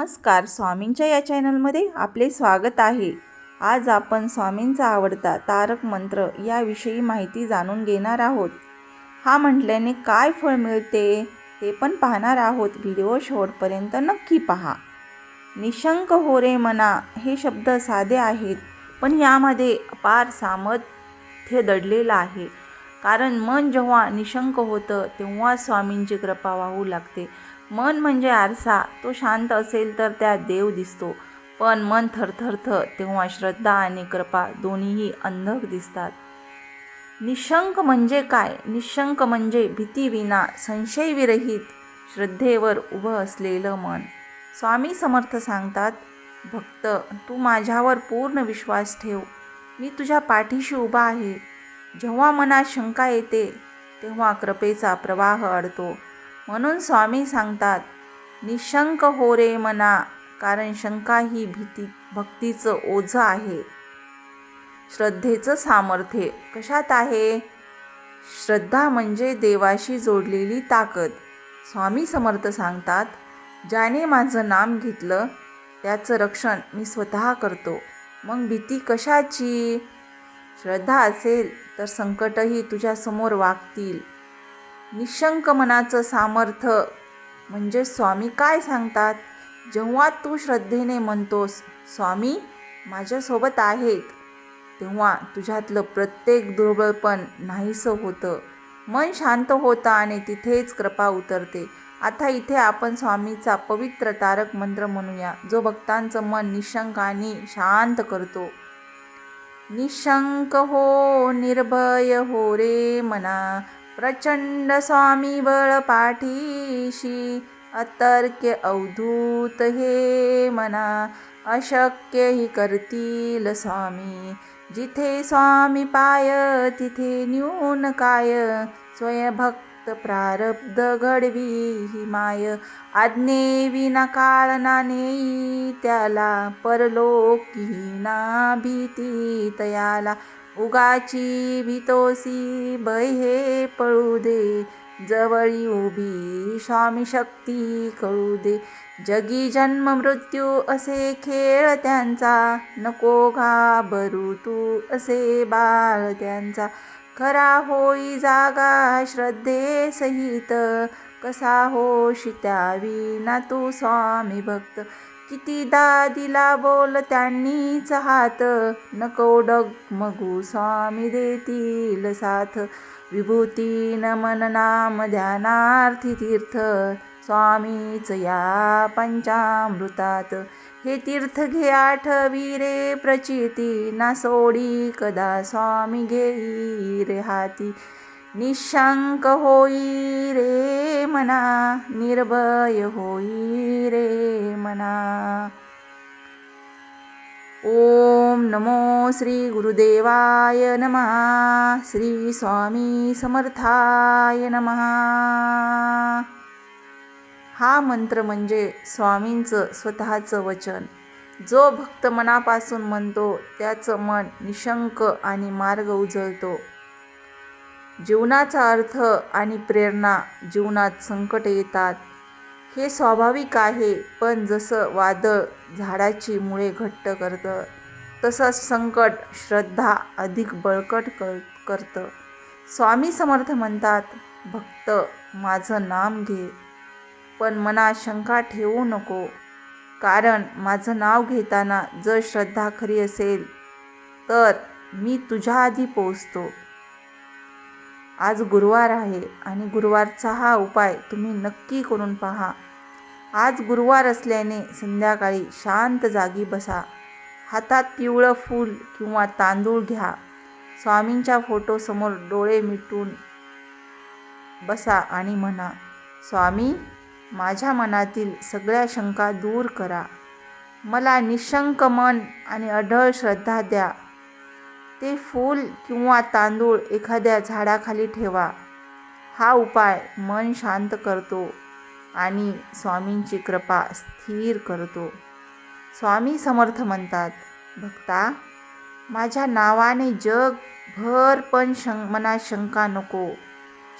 नमस्कार स्वामींच्या या चॅनलमध्ये आपले स्वागत आहे. आज आपण स्वामींचा आवडता तारक मंत्र याविषयी माहिती जाणून घेणार आहोत. हा म्हटल्याने काय फळ मिळते ते पण पाहणार आहोत. व्हिडिओ शेवटपर्यंत नक्की पहा. निशंक हो रे मना हे शब्द साधे आहेत पण यामध्ये अपार सामर्थ्य दडलेलं आहे. कारण मन जेव्हा निशंक होतं तेव्हा स्वामींची कृपा वाहू लागते. मन म्हणजे आरसा. तो शांत असेल तर त्यात देव दिसतो. पण मन थरथरथ तेव्हा श्रद्धा आणि कृपा दोन्हीही अंधक दिसतात. निशंक म्हणजे काय? निशंक म्हणजे भीतीविना संशयविरहित श्रद्धेवर उभं असलेलं मन. स्वामी समर्थ सांगतात भक्त तू माझ्यावर पूर्ण विश्वास ठेव. मी तुझ्या पाठीशी उभा आहे. जेव्हा मनात शंका येते तेव्हा कृपेचा प्रवाह अडतो. म्हणून स्वामी सांगतात निशंक हो रे मना कारण शंका ही भीती भक्तीचं ओझं आहे. श्रद्धेचं सामर्थ्य कशात आहे? श्रद्धा म्हणजे देवाशी जोडलेली ताकद. स्वामी समर्थ सांगतात ज्याने माझं नाम घेतलं त्याचं रक्षण मी स्वतः करतो. मग भीती कशाची? श्रद्धा असेल तर संकटही तुझ्यासमोर वागतील. निशंक मनाचं सामर्थ्य. म्हणजे स्वामी काय सांगतात? जेव्हा तू श्रद्धेने म्हणतोस स्वामी माझ्यासोबत आहेत. तेव्हा तुझ्यातलं प्रत्येक दुर्बळपण नाहीसं होतं. मन शांत होतं आणि तिथेच कृपा उतरते. आता इथे आपण स्वामीचा पवित्र तारक मंत्र म्हणूया जो भक्तांचं मन निशंक आणि शांत करतो. निशंक हो निर्भय हो रे मना प्रचंड स्वामी बळ पाठीशी अतर्क्य अवधूत हे मना. अशक्य ही करतील स्वामी. जिथे स्वामी पाय तिथे न्यून काय. स्वयंभक्त प्रारब्ध घडवी ही माय. आज्ञेविना काळ ना नेई त्याला. परलोकी ना भीती तयाला. उगाची भीतोसी बहे पळू दे. जवळी उभी स्वामी शक्ती कळू दे. जगी जन्म मृत्यू असे खेळ त्यांचा. नको घाबरू तू असे बाळ त्यांचा. खरा होई जागा श्रद्धे सहित. कसा होशी त्यावी ना तू स्वामी भक्त. कितीदा दिला बोल त्यांनीच हात. नको डगमगू स्वामी देतील साथ. विभूती नमन नाम ध्यानार्थी तीर्थ. स्वामीच या पंचामृतात. हे तीर्थ घे आठवी रे प्रचिती. ना सोडी कदा स्वामी घेई रे हाती. निशंक होई रे मना निर्भय होई रे मना। ओम नमो श्री गुरुदेवाय नमः श्री स्वामी समर्थाय नमः। हा मंत्र म्हणजे स्वामींचं स्वतःचं वचन. जो भक्त मनापासून म्हणतो त्याचं मन निशंक आणि मार्ग उजळतो. जीवनाचा अर्थ आणि प्रेरणा जीवनात संकट येतात. हे स्वाभाविक आहे पण जसं वादळ झाडाची मुळे घट्ट करतं तसंच संकट श्रद्धा अधिक बळकट कर करतं. स्वामी समर्थ म्हणतात भक्त माझं नाम घे पण मनात शंका ठेवू नको. कारण माझं नाव घेताना जर श्रद्धा खरी असेल तर मी तुझ्या आधी पोचतो आज गुरुवार आहे आणि गुरुवारचा हा उपाय तुम्ही नक्की करून पहा. आज गुरुवार असल्याने संध्याकाळी शांत जागी बसा. हातात पिवळं फूल किंवा तांदूळ घ्या. स्वामींच्या फोटोसमोर डोळे मिटून बसा आणि म्हणा स्वामी माझ्या मनातील सगळ्या शंका दूर करा. मला निशंक मन आणि अढळ श्रद्धा द्या. ते फूल किंवा तांदूळ एखाद्या झाडाखाली ठेवा. हा उपाय मन शांत करतो आणि स्वामींची कृपा स्थिर करतो. स्वामी समर्थ म्हणतात भक्ता माझ्या नावाने जग भर पण शं मनात शंका नको.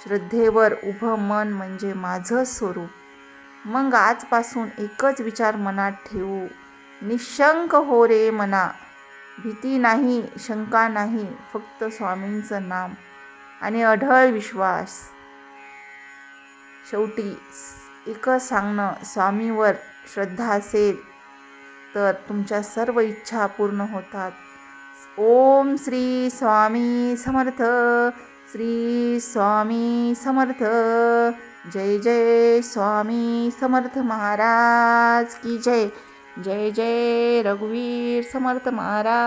श्रद्धेवर उभं मन म्हणजे माझं स्वरूप. मग आजपासून एकच विचार मनात ठेवू. निशंक हो रे मना. भीती नाही शंका नाही फक्त स्वामींचं नाम आणि अढळ विश्वास. शेवटी एकच सांगणं स्वामीवर श्रद्धा असेल तर तुमच्या सर्व इच्छा पूर्ण होतात. ओम श्री स्वामी समर्थ श्री स्वामी समर्थ जय जय स्वामी समर्थ महाराज की जय. जय जय रघुवीर समर्थ महाराज.